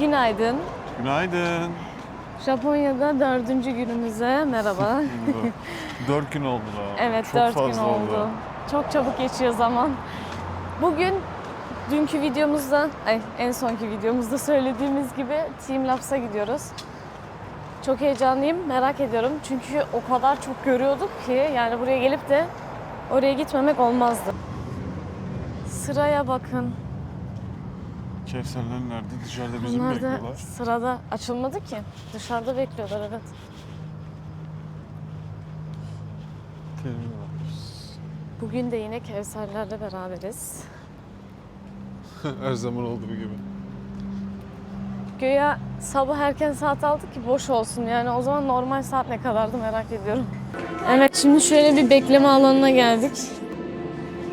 Günaydın. Günaydın. Japonya'da dördüncü günümüze merhaba. Dört gün oldu da. evet Çok dört gün fazla oldu. Çok çabuk geçiyor zaman. Bugün dünkü videomuzda, ay, en sonki videomuzda söylediğimiz gibi Team Labs'a gidiyoruz. Çok heyecanlıyım, merak ediyorum. Çünkü o kadar çok görüyorduk ki yani buraya gelip de oraya gitmemek olmazdı. Sıraya bakın. Kevserler nerede? Dışarıda bizi mi Onlar da bekliyorlar? sırada açılmadı ki. Dışarıda bekliyorlar evet. Bakıyoruz. Bugün de yine Kevserlerle beraberiz. Her zaman olduğu gibi. Göya sabah erken saat aldık ki boş olsun yani o zaman normal saat ne kadardı merak ediyorum. Evet şimdi şöyle bir bekleme alanına geldik.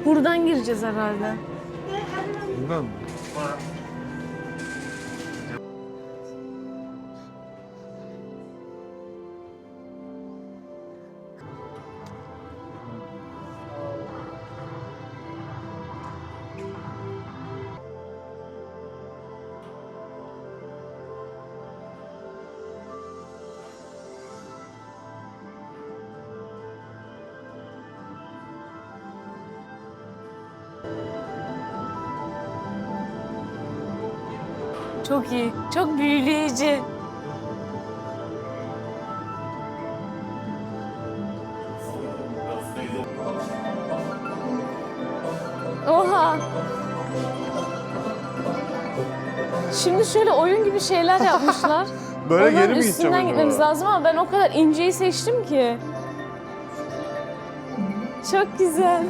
Buradan gireceğiz herhalde. Bundan mı? Çok iyi, çok büyüleyici. Oha. Şimdi şöyle oyun gibi şeyler yapmışlar. Böyle Onların geri mi gideceğim üstünden acaba? gitmemiz lazım ama ben o kadar inceyi seçtim ki. Çok güzel.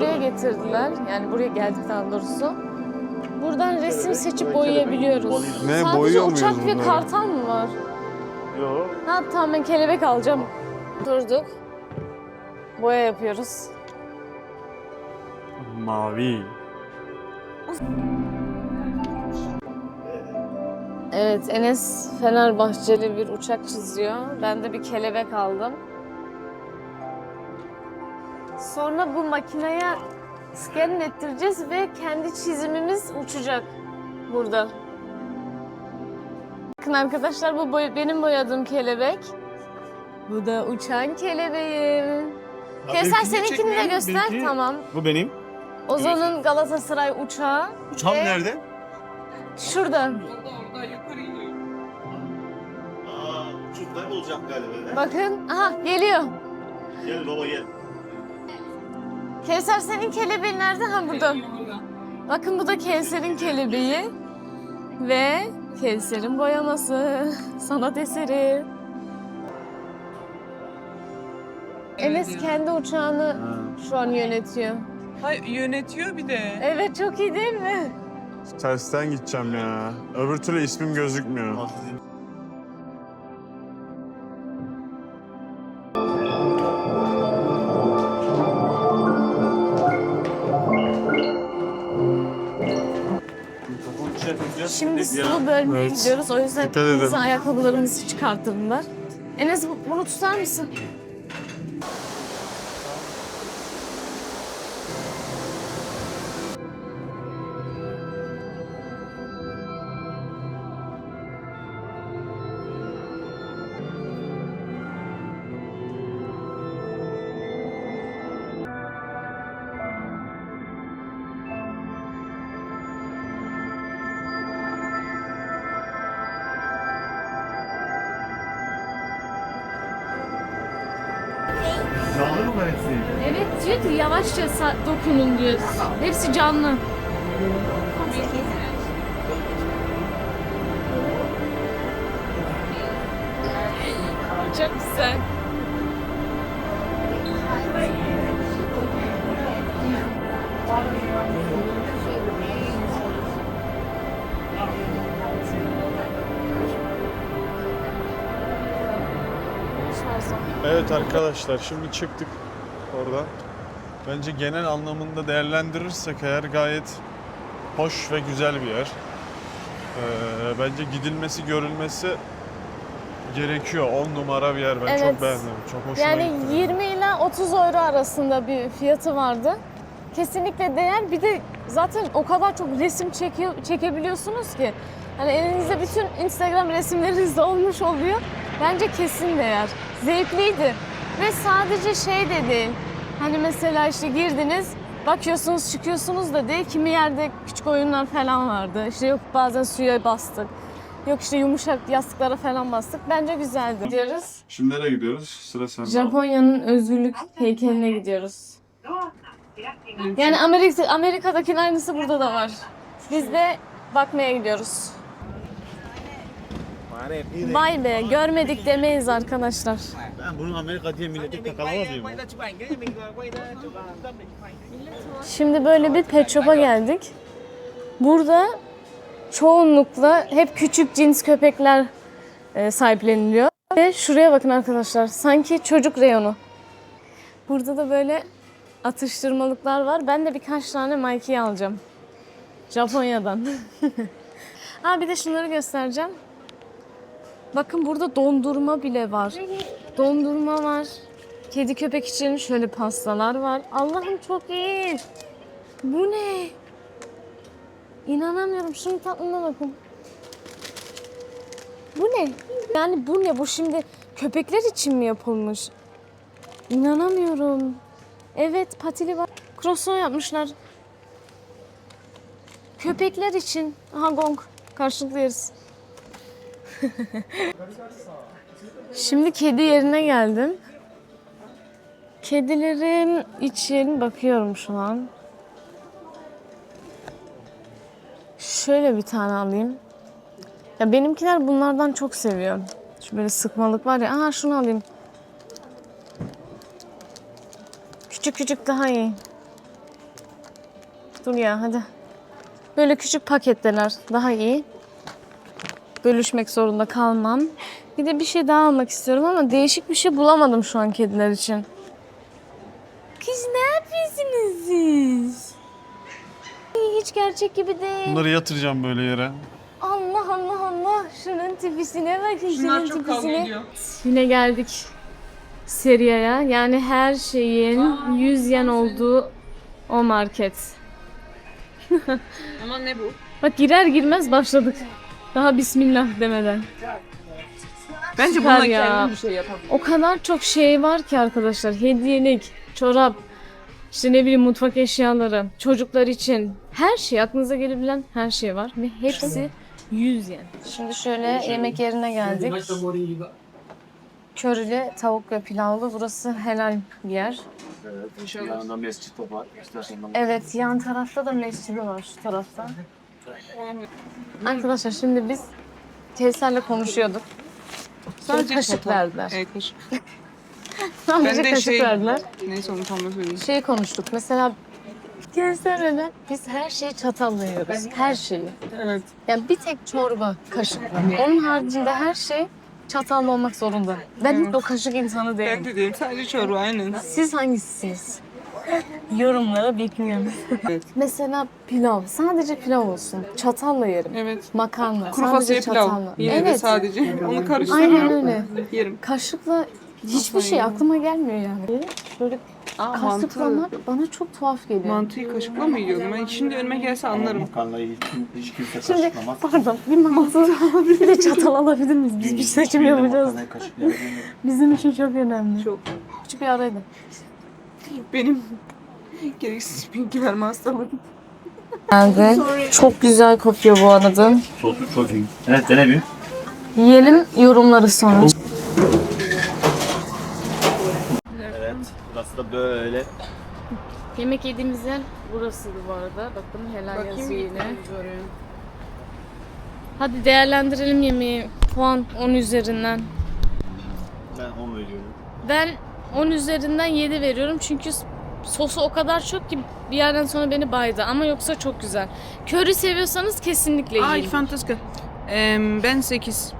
Buraya getirdiler. Yani buraya geldik daha doğrusu. Buradan resim seçip boyayabiliyoruz. Ne, Sadece boyuyor muyuz uçak ve bunları? kartal mı var? Yok. Ha tamam ben kelebek alacağım. Durduk. Boya yapıyoruz. Mavi. Evet Enes Fenerbahçeli bir uçak çiziyor. Ben de bir kelebek aldım. Sonra bu makineye scan ettireceğiz ve kendi çizimimiz uçacak burada. Bakın arkadaşlar bu boy- benim boyadığım kelebek. Bu da uçan kelebeğim. Kevser seninkini de göster. Tamam. Bu benim. Ozan'ın Galatasaray uçağı. Uçağım Ve- nerede? Şurada. Aa, şurada olacak galiba. Bakın. Aha geliyor. Gel baba gel. Kevser senin kelebeğin nerede? Ha burada. Bakın bu da Kevser'in kelebeği. Ve Kevser'in boyaması. Sanat eseri. Enes kendi uçağını şu an yönetiyor. Hayır yönetiyor bir de. Evet çok iyi değil mi? Tersten gideceğim ya. Öbür türlü ismim gözükmüyor. Şimdi sıvı bölmeye Evet. gidiyoruz. O yüzden Dikkat edin. bize ayakkabılarımızı. Enes bu- bunu tutar mısın? Diyor ki yavaşça dokunun diyor. Hepsi canlı. Çok güzel. Evet arkadaşlar şimdi çıktık oradan. Bence genel anlamında değerlendirirsek eğer gayet hoş ve güzel bir yer. Ee, bence gidilmesi, görülmesi gerekiyor. 10 numara bir yer. Ben Evet. çok beğendim. Çok hoşuma Yani gitti. 20 ile 30 euro arasında bir fiyatı vardı. Kesinlikle değer. Bir de zaten o kadar çok resim çekiyor, çekebiliyorsunuz ki. Hani elinizde bütün Instagram resimleriniz de olmuş oluyor. Bence kesin değer. Zevkliydi. Ve sadece şey de değil. Hani mesela işte girdiniz, bakıyorsunuz çıkıyorsunuz da değil. Kimi yerde küçük oyunlar falan vardı. İşte yok bazen suya bastık. Yok işte yumuşak yastıklara falan bastık. Bence güzeldi. Gidiyoruz. Şimdi nereye gidiyoruz? Sıra sende. Japonya'nın özgürlük heykeline gidiyoruz. Yani Amerika, Amerika'dakinin aynısı burada da var. Biz de bakmaya gidiyoruz. Vay be görmedik demeyiz arkadaşlar. Ben bunu Amerika diye millete kakalamaz mıyım? Şimdi böyle bir pet shop'a geldik. Burada çoğunlukla hep küçük cins köpekler e, sahipleniliyor. Ve şuraya bakın arkadaşlar. Sanki çocuk reyonu. Burada da böyle atıştırmalıklar var. Ben de birkaç tane Mikey alacağım. Japonya'dan. ha bir de şunları göstereceğim. Bakın burada dondurma bile var. Dondurma var. Kedi köpek için şöyle pastalar var. Allah'ım çok iyi. Bu ne? İnanamıyorum. Şunun tatlına bakın. Bu ne? Yani bu ne? Bu şimdi köpekler için mi yapılmış? İnanamıyorum. Evet patili var. Croissant yapmışlar. Köpekler için. Aha gong. Karşılıklı yeriz. Şimdi kedi yerine geldim. Kedilerim için bakıyorum şu an. Şöyle bir tane alayım. Ya benimkiler bunlardan çok seviyor. Şu böyle sıkmalık var ya. Aha şunu alayım. Küçük küçük daha iyi. Dur ya hadi. Böyle küçük paketteler daha iyi. Bölüşmek zorunda kalmam. Bir de bir şey daha almak istiyorum ama değişik bir şey bulamadım şu an kediler için. Kız ne yapıyorsunuz siz? Hiç gerçek gibi değil. Bunları yatıracağım böyle yere. Allah Allah Allah. Şunun tipisine bakın. Şunlar şunun çok kavga tipisine. ediyor. Yine geldik Seria'ya. Yani her şeyin 100 yen olduğu o market. Ama ne bu? Bak girer girmez başladık. Daha bismillah demeden. Bence Süper bununla ya. kendin bir şey yapabilir. O kadar çok şey var ki arkadaşlar. Hediyelik, çorap, işte ne bileyim mutfak eşyaları, çocuklar için her şey aklınıza gelebilen her şey var ve hepsi 100 yen. Şimdi şöyle yemek yerine geldik. Körülü tavuk ve pilavlı. Burası helal bir yer. Yanında mescit de var. Evet, yan tarafta da mescidi var şu tarafta. Arkadaşlar şimdi biz teyzelerle konuşuyorduk. Sadece kaşık çatal. verdiler. Evet kaşık. Sadece Ben de kaşık şey- verdiler. Neyse onu tam söyleyeyim. Şey konuştuk mesela teyzelerle biz her şeyi çatalla yiyoruz. Her şeyi. Evet. Yani bir tek çorba kaşıkla. Onun haricinde her şey çatalla olmak zorunda. Ben hiç o kaşık insanı Ben değilim. de değilim. Sadece çorba aynen. Siz hangisisiniz? Yorumlara bekliyorum. Evet. Mesela pilav. Sadece pilav olsun. Çatalla yerim. Evet. Makarna. Kuru sadece fasulye pilav. çatalla. Evet. sadece. Onu Aynen karıştırmıyorum. öyle. Yerim. Kaşıkla hiçbir şey aklıma gelmiyor yani. Böyle Aa mantı. kasıklamak bana çok tuhaf geliyor. Mantıyı kaşıkla mı yiyordum? Ben şimdi önüme gelse anlarım. Makarnayı hiç, hiç kimse Şimdi kaşıklamaz. pardon bir mantı bir de çatal alabilir miyiz? Biz bir seçim yapacağız. Makarnayı kaşıklayabilir Bizim için çok önemli. Çok. Küçük bir araydı. Benim gereksiz bilgi verme hastalığım. Geldi. Çok güzel kokuyor bu arada. Sosu çok iyi. Evet dene bir. Yiyelim yorumları sonra. Evet. Burası da böyle. Yemek yediğimiz yer burasıydı bu arada. Bakın helal yazıyor yine. Hadi değerlendirelim yemeği. Puan 10 üzerinden. Ben 10 veriyorum. Ben 10 üzerinden 7 veriyorum çünkü sosu o kadar çok ki bir yerden sonra beni baydı ama yoksa çok güzel. Köri seviyorsanız kesinlikle Ay yiyin. fantastik. Ee, ben 8.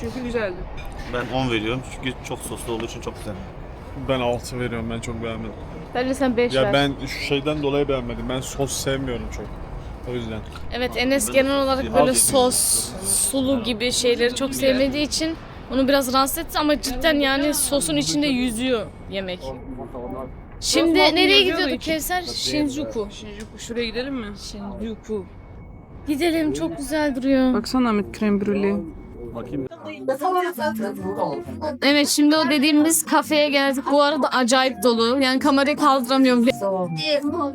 Çünkü güzeldi. Ben 10 veriyorum çünkü çok soslu olduğu için çok güzel. Ben 6 veriyorum. Ben çok beğenmedim. Bence sen 5 Ya ver. ben şu şeyden dolayı beğenmedim. Ben sos sevmiyorum çok. O yüzden. Evet Enes genel olarak böyle sos, sulu gibi şeyleri çok sevmediği için Onu biraz rahatsız etti ama cidden yani sosun içinde yüzüyor yemek. Şimdi nereye yazıyor da gidiyorduk içi. Kevser? Shinjuku. Shinjuku. Şuraya gidelim mi? Shinjuku. Gidelim çok güzel duruyor. Baksana Ahmet krem brûlée. Evet şimdi o dediğimiz kafeye geldik. Bu arada acayip dolu. Yani kamerayı kaldıramıyorum.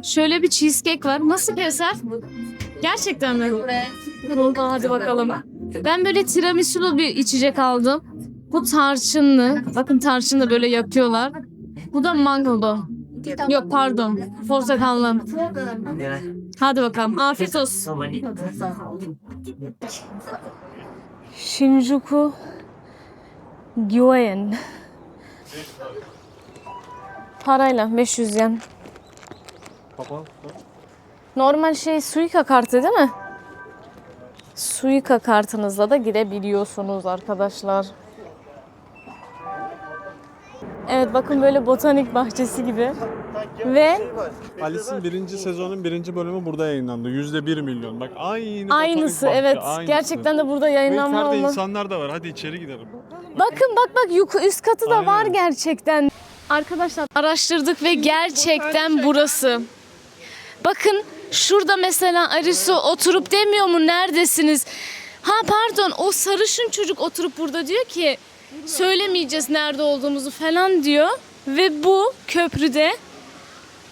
Şöyle bir cheesecake var. Nasıl Kevser? Gerçekten mi? Hadi bakalım. Ben böyle tiramisu'lu bir içecek aldım. Bu tarçınlı. Bakın tarçınla böyle yapıyorlar. Bu da mangolu. Yok pardon. Portakallı. Hadi bakalım. Afiyet olsun. Shinjuku Gyoen. Parayla 500 yen. Normal şey Suica kartı değil mi? Suica kartınızla da girebiliyorsunuz arkadaşlar. Evet bakın böyle botanik bahçesi gibi. Ve Alice'in birinci sezonun birinci bölümü burada yayınlandı. Yüzde bir milyon. Bak aynı aynısı botanik bahçe, evet. aynısı. Gerçekten de burada Ve yayınlanma içeride olması. insanlar da var. Hadi içeri gidelim. Bakın bak bak yuku üst katı da Aynen. var gerçekten. Arkadaşlar araştırdık ve gerçekten burası. Bakın şurada mesela Arisu oturup demiyor mu neredesiniz? Ha pardon o sarışın çocuk oturup burada diyor ki söylemeyeceğiz nerede olduğumuzu falan diyor. Ve bu köprüde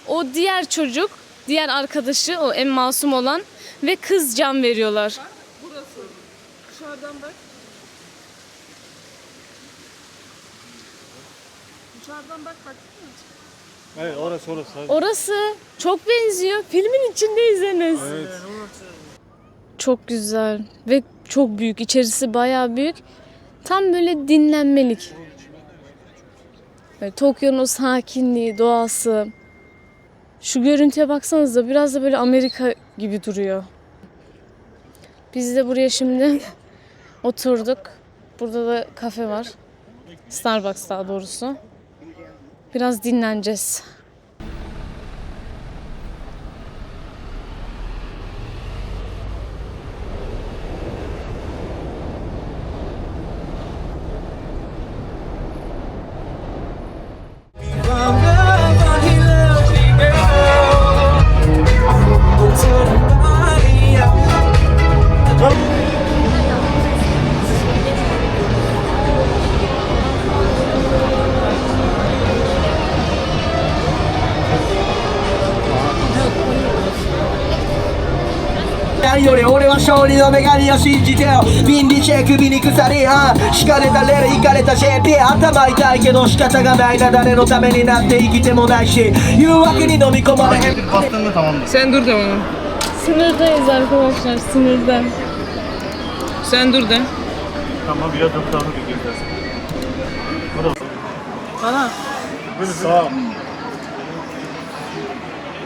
o diğer çocuk, diğer arkadaşı o en masum olan ve kız can veriyorlar. Burası. Dışarıdan bak. Dışarıdan bak bak. Evet orası orası. Orası çok benziyor. Filmin içindeyiz Enes. Evet. Çok güzel ve çok büyük. İçerisi bayağı büyük. Tam böyle dinlenmelik. Böyle Tokyo'nun o sakinliği, doğası. Şu görüntüye baksanıza biraz da böyle Amerika gibi duruyor. Biz de buraya şimdi oturduk. Burada da kafe var. Starbucks daha doğrusu. Biraz dinleneceğiz.「り俺は勝利の女神を信じてよビンディチェ首に鎖あ敷かれたレールいかれた JP 頭痛いけど仕方がないな誰のためになって生きてもないし誘惑に飲み込まれへん Bastın mı tamamdır. Sen dur de bana. Sınırdayız arkadaşlar, sınırda. Sen dur de. Tamam biraz daha daha bir Burası. Bana. Sağ.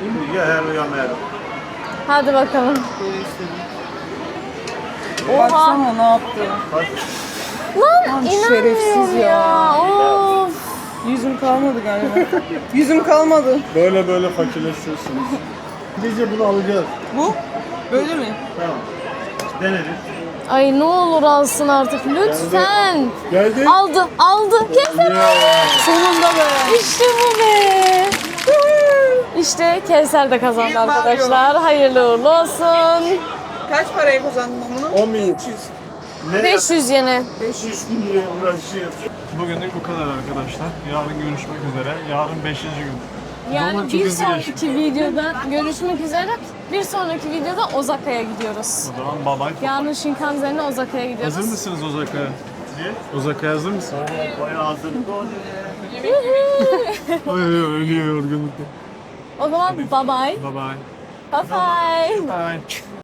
Şimdi ya her uyanmayalım. Hadi bakalım. Oha. Baksana ne yaptı. Lan şerefsiz inanmıyorum ya. ya. Of. Yüzüm kalmadı galiba. Yüzüm kalmadı. Böyle böyle fakirleşiyorsunuz. Gece bunu alacağız. Bu? Böyle mi? Tamam. Deneriz. Ay ne olur alsın artık lütfen. Geldi. Aldı, aldı. Kevser. Sonunda be. İşte bu be. İşte Kevser de kazandı arkadaşlar. Hayırlı uğurlu olsun. Kaç paraya kazandın bunu? 10 bin. 500 yene. 500 gün diye uğraşıyoruz. Bugünlük bu kadar arkadaşlar. Yarın görüşmek üzere. Yarın 5. gün. Yani Zaman çok bir hızlı sonraki videoda görüşmek üzere. Bir sonraki videoda Osaka'ya gidiyoruz. O zaman bye bye. Yarın Shinkansen'le Osaka'ya gidiyoruz. Hazır mısınız Osaka'ya? Niye? Osaka'ya hazır mısın? Bayağı hazırlıklı ol. Ay ölüyor yorgunlukla. O zaman bye bye. Bye bye. Bye bye. Bye.